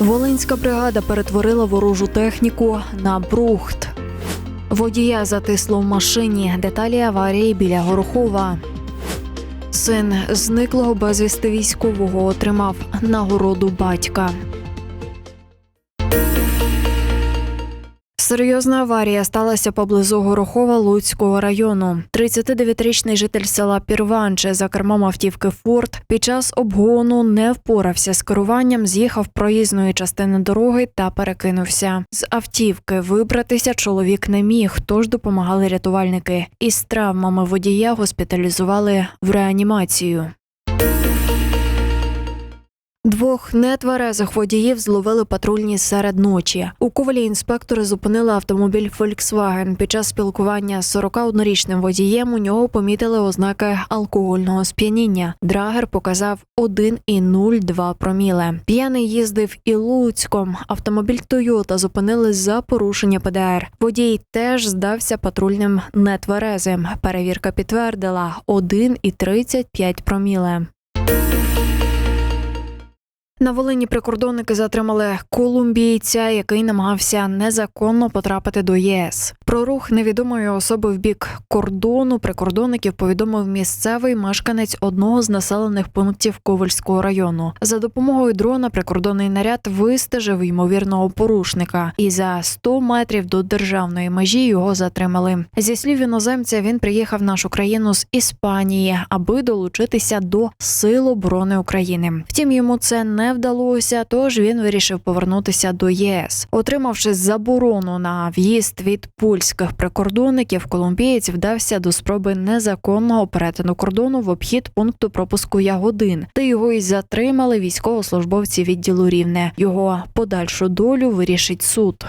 Волинська бригада перетворила ворожу техніку на брухт. Водія затисло в машині. Деталі аварії біля Горохова. Син зниклого безвісти військового отримав нагороду батька. Серйозна аварія сталася поблизу Горохова Луцького району. 39-річний житель села Пірванче за кермом автівки Форд під час обгону не впорався з керуванням, з'їхав проїзної частини дороги та перекинувся. З автівки вибратися чоловік не міг, тож допомагали рятувальники. Із травмами водія госпіталізували в реанімацію. Двох нетверезих водіїв зловили патрульні серед ночі. У ковалі інспектори зупинили автомобіль Volkswagen. Під час спілкування з 41-річним водієм у нього помітили ознаки алкогольного сп'яніння. Драгер показав 1,02 проміле. П'яний їздив і Луцьком. Автомобіль Тойота зупинили за порушення ПДР. Водій теж здався патрульним нетверезим. Перевірка підтвердила 1,35 проміле. На Волині прикордонники затримали колумбійця, який намагався незаконно потрапити до ЄС. Про рух невідомої особи в бік кордону прикордонників повідомив місцевий мешканець одного з населених пунктів Ковальського району. За допомогою дрона прикордонний наряд вистежив ймовірного порушника, і за 100 метрів до державної межі його затримали. Зі слів іноземця, він приїхав в нашу країну з Іспанії, аби долучитися до Сил оборони України. Втім, йому це не вдалося, тож він вирішив повернутися до ЄС. Отримавши заборону на в'їзд від польських прикордонників, колумбієць вдався до спроби незаконного перетину кордону в обхід пункту пропуску Ягодин, де його й затримали військовослужбовці відділу рівне. Його подальшу долю вирішить суд.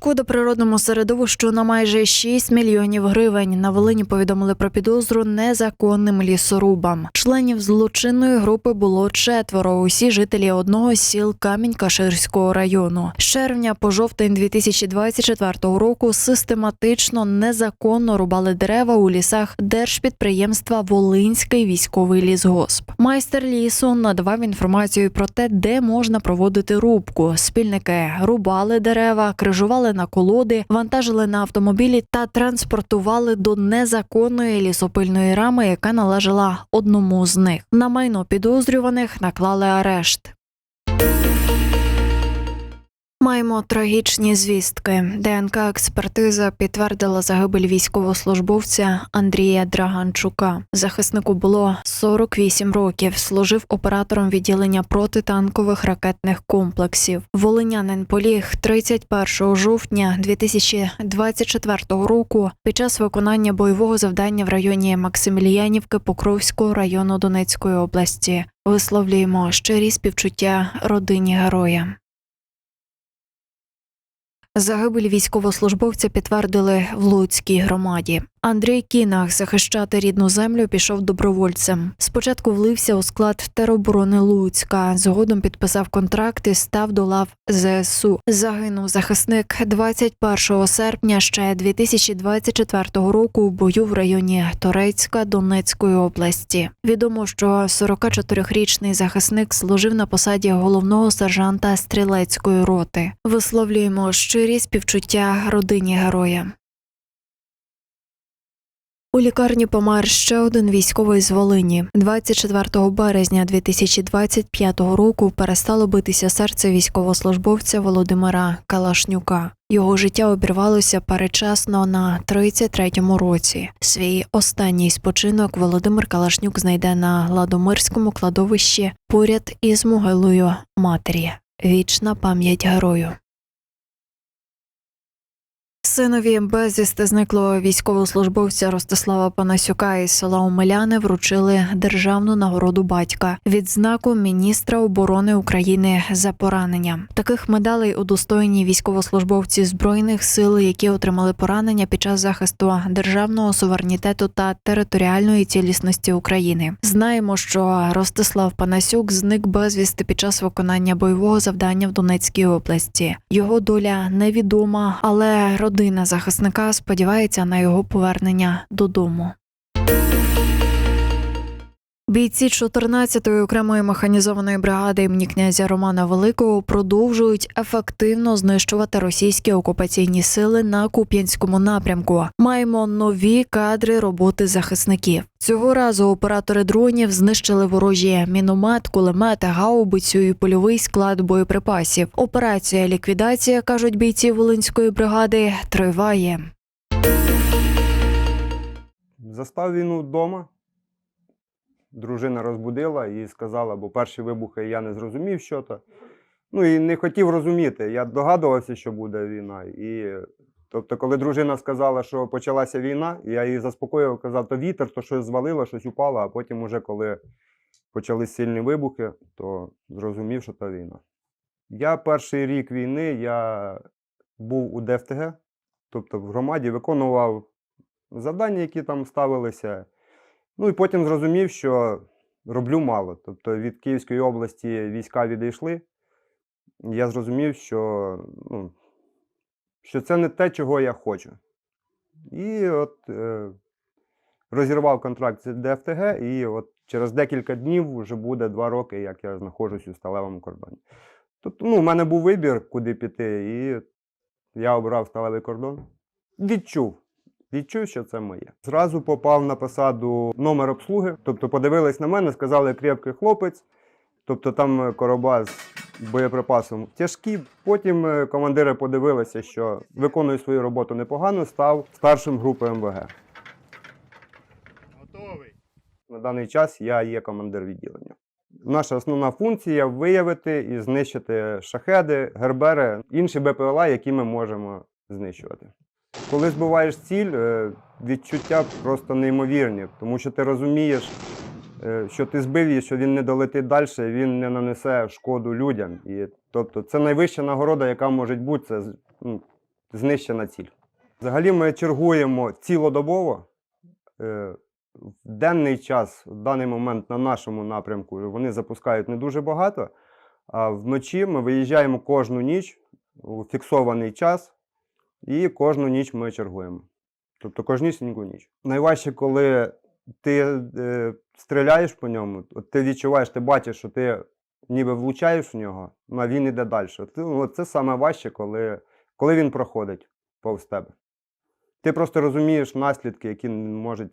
Шкода природному середовищу на майже 6 мільйонів гривень. На Волині повідомили про підозру незаконним лісорубам. Членів злочинної групи було четверо. Усі жителі одного з сіл Камінь-Каширського району. З червня по жовтень 2024 року систематично незаконно рубали дерева у лісах держпідприємства Волинський військовий лісгосп. Майстер лісу надавав інформацію про те, де можна проводити рубку. Спільники рубали дерева, крижували на колоди, вантажили на автомобілі та транспортували до незаконної лісопильної рами, яка належала одному з них. На майно підозрюваних наклали арешт. Маємо трагічні звістки. ДНК експертиза підтвердила загибель військовослужбовця Андрія Драганчука. Захиснику було 48 років. Служив оператором відділення протитанкових ракетних комплексів. Волинянин поліг 31 жовтня 2024 року під час виконання бойового завдання в районі Максиміліянівки Покровського району Донецької області. Висловлюємо щирі співчуття родині героя. Загибель військовослужбовця підтвердили в Луцькій громаді. Андрій Кінах захищати рідну землю пішов добровольцем. Спочатку влився у склад тероборони Луцька. Згодом підписав контракт і став до лав ЗСУ. Загинув захисник 21 серпня ще 2024 року у бою в районі Торецька Донецької області. Відомо, що 44-річний захисник служив на посаді головного сержанта стрілецької роти. Висловлюємо щирі співчуття родині героя. У лікарні помер ще один військовий з Волині. 24 березня 2025 року перестало битися серце військовослужбовця Володимира Калашнюка. Його життя обірвалося передчасно на 33-му році. Свій останній спочинок Володимир Калашнюк знайде на Ладомирському кладовищі поряд із могилою матері. Вічна пам'ять герою. Синові безвісти зниклого військовослужбовця Ростислава Панасюка із села Омеляни вручили державну нагороду батька відзнаку міністра оборони України за поранення. Таких медалей удостоєні військовослужбовці збройних сил, які отримали поранення під час захисту державного суверенітету та територіальної цілісності України. Знаємо, що Ростислав Панасюк зник безвісти під час виконання бойового завдання в Донецькій області. Його доля невідома, але родина захисника сподівається на його повернення додому. Бійці 14-ї окремої механізованої бригади імені князя Романа Великого продовжують ефективно знищувати російські окупаційні сили на Куп'янському напрямку. Маємо нові кадри роботи захисників. Цього разу оператори дронів знищили ворожі міномет, кулемет, гаубицю і польовий склад боєприпасів. Операція ліквідація кажуть бійці Волинської бригади триває. Застав війну вдома. Дружина розбудила і сказала, бо перші вибухи я не зрозумів, що то. Ну і не хотів розуміти. Я догадувався, що буде війна. І, тобто, коли дружина сказала, що почалася війна, я її заспокоїв, казав, то вітер, то щось звалило, щось упало, а потім, уже коли почали сильні вибухи, то зрозумів, що то війна. Я перший рік війни я був у ДФТГ, тобто в громаді виконував завдання, які там ставилися. Ну і потім зрозумів, що роблю мало. Тобто від Київської області війська відійшли. Я зрозумів, що, ну, що це не те, чого я хочу. І от е, розірвав контракт з ДФТГ, і от через декілька днів вже буде два роки, як я знаходжусь у сталевому кордоні. Тобто, ну, у мене був вибір, куди піти, і я обрав сталевий кордон. Відчув. Відчув, що це моє. Зразу попав на посаду номер обслуги. Тобто подивились на мене, сказали крепкий хлопець. Тобто там е, короба з боєприпасом тяжкі. Потім е, командири подивилися, що виконую свою роботу непогано, став старшим групи МВГ. Готовий. На даний час я є командир відділення. Наша основна функція виявити і знищити шахеди, гербери, інші БПЛА, які ми можемо знищувати. Коли збиваєш ціль, е, відчуття просто неймовірні, тому що ти розумієш, е, що ти збив її, що він не долетить далі, він не нанесе шкоду людям. І, тобто, це найвища нагорода, яка може бути, це ну, знищена ціль. Взагалі ми чергуємо цілодобово. Е, В денний час, в даний момент на нашому напрямку, вони запускають не дуже багато. А вночі ми виїжджаємо кожну ніч у фіксований час, і кожну ніч ми чергуємо. Тобто кожнісіньку ніч. Найважче, коли ти е, стріляєш по ньому, от ти відчуваєш, ти бачиш, що ти ніби влучаєш в нього, ну, а він іде далі. Ну, це саме важче, коли, коли він проходить повз тебе. Ти просто розумієш наслідки, які може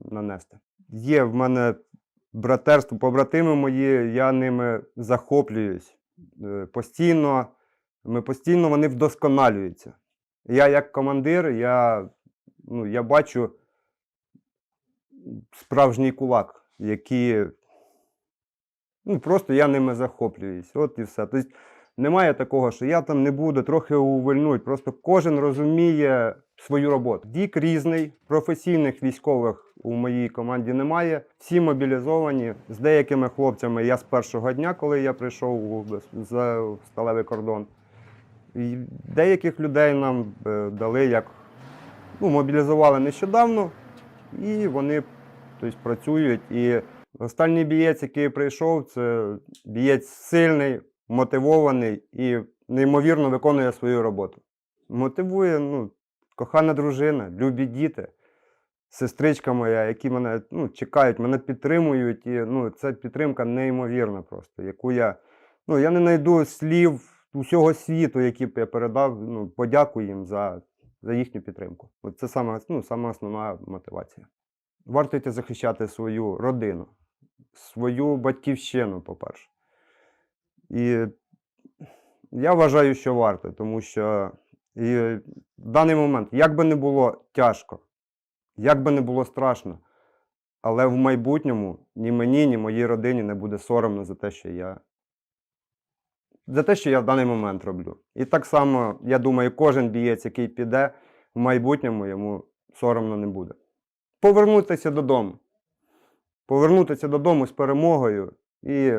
нанести. Є в мене братерство, побратими мої, я ними захоплююсь. Е, Постійно, ми постійно вони вдосконалюються. Я як командир, я, ну, я бачу справжній кулак, який ну, просто я ними захоплююсь. От і все. Тобто немає такого, що я там не буду трохи увильнуть. Просто кожен розуміє свою роботу. Вік різний, професійних військових у моїй команді немає. Всі мобілізовані. З деякими хлопцями я з першого дня, коли я прийшов за сталевий кордон. Деяких людей нам е, дали як ну, мобілізували нещодавно, і вони тобто, працюють. І останній бієць, який прийшов, це бієць сильний, мотивований і неймовірно виконує свою роботу. Мотивує ну, кохана дружина, любі діти, сестричка моя, які мене ну, чекають, мене підтримують. І ну, це підтримка неймовірна просто, яку я. Ну, я не знайду слів усього світу, які б я передав. Ну, подякую їм за, за їхню підтримку. От це саме, ну, саме основна мотивація. Варто йти захищати свою родину, свою батьківщину, по-перше. І я вважаю, що варто, тому що і в даний момент, як би не було тяжко, як би не було страшно, але в майбутньому ні мені, ні моїй родині не буде соромно за те, що я. За те, що я в даний момент роблю. І так само, я думаю, кожен бієць, який піде в майбутньому, йому соромно не буде. Повернутися додому. Повернутися додому з перемогою. І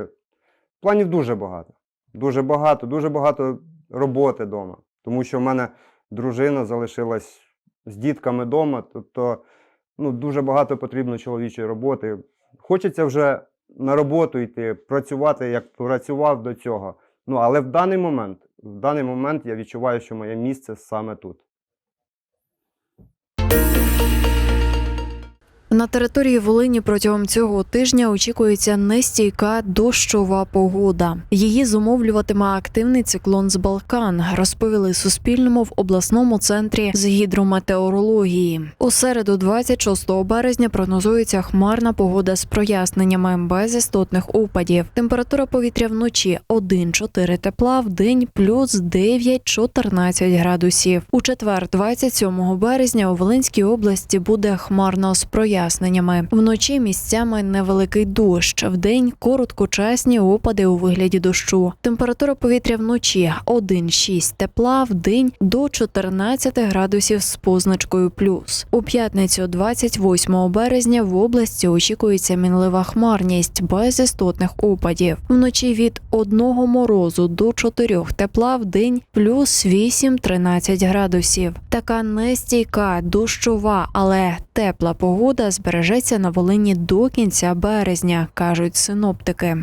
планів дуже багато. Дуже багато, дуже багато роботи вдома. Тому що в мене дружина залишилась з дітками вдома. Тобто ну, дуже багато потрібно чоловічої роботи. Хочеться вже на роботу йти, працювати, як працював до цього. Ну, але в даний момент, в даний момент я відчуваю, що моє місце саме тут. На території Волині протягом цього тижня очікується нестійка дощова погода. Її зумовлюватиме активний циклон з Балкан, розповіли Суспільному в обласному центрі з гідрометеорології. У середу, 26 березня, прогнозується хмарна погода з проясненнями без істотних опадів. Температура повітря вночі 1-4 тепла, в день плюс 9-14 градусів. У четвер, 27 березня, у Волинській області буде хмарно з проясненнями. Вночі місцями невеликий дощ, вдень короткочасні опади у вигляді дощу. Температура повітря вночі 1-6 тепла, в день до 14 градусів з позначкою плюс. У п'ятницю, 28 березня, в області очікується мінлива хмарність без істотних опадів. Вночі від 1 морозу до 4 тепла, в день плюс 8-13 градусів. Така нестійка, дощова, але тепла погода збережеться на Волині до кінця березня, кажуть синоптики.